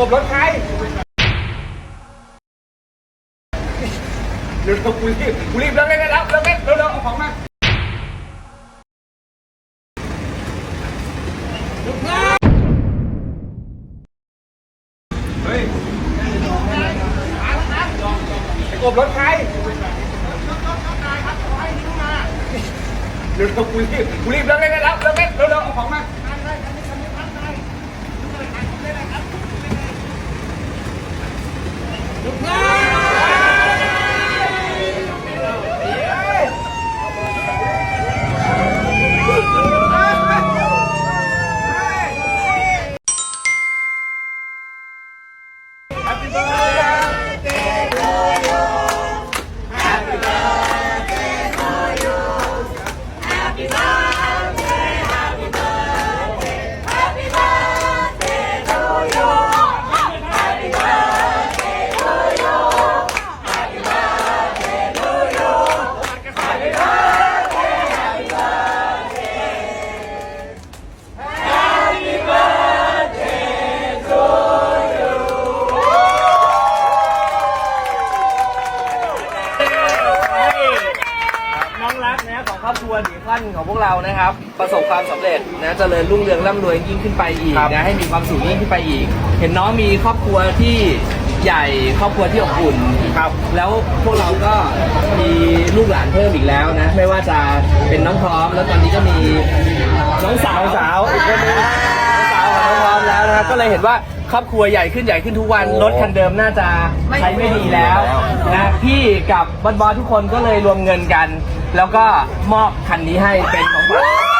กบรถใครเร็วๆกูรีบกูรีบเลิกเล่นได้แล้วเลิกเล่นเร็วๆเอาของมาเฮ้ยไอ้กบรถใครเร็วๆกูรีบกูรีบเลิกเล่นได้แล้วเลิกเล่นเร็วๆเอาของมา น้ รักนะของครอบครัวหนีขั้นของพวกเรานะครับ ประสบความสำเร็จนะเจริญรุ่งเรืองร่ำรวยยิ่งขึ้นไปอีกนะให้มีความสุขยิ่งขึ้นไปอีก เห็นน้องมีครอบครัวที่ใหญ่ครอบครัวที่อบอุ่นครับแล้วพวกเราก็มีลูกหลานเพิ่มอีกแล้วนะ ไม่ว่าจะเป็นน้องพร้อม แล้วตอนนี้ก็มีน้องสาวสาวอีกคนนึงน้องสาวของน้องพร้อมแล้วนะครับก็เลยเห็นว่า ครอบครัวใหญ่ขึ้นใหญ่ขึ้นทุกวันรถคันเดิมน่าจะใช้ไม่ดีแล้ว นะพี่กับบอสบอสทุกคนก็เลยรวมเงินกัน แล้วก็มอบคันนี้ให้เป็นของขวัญ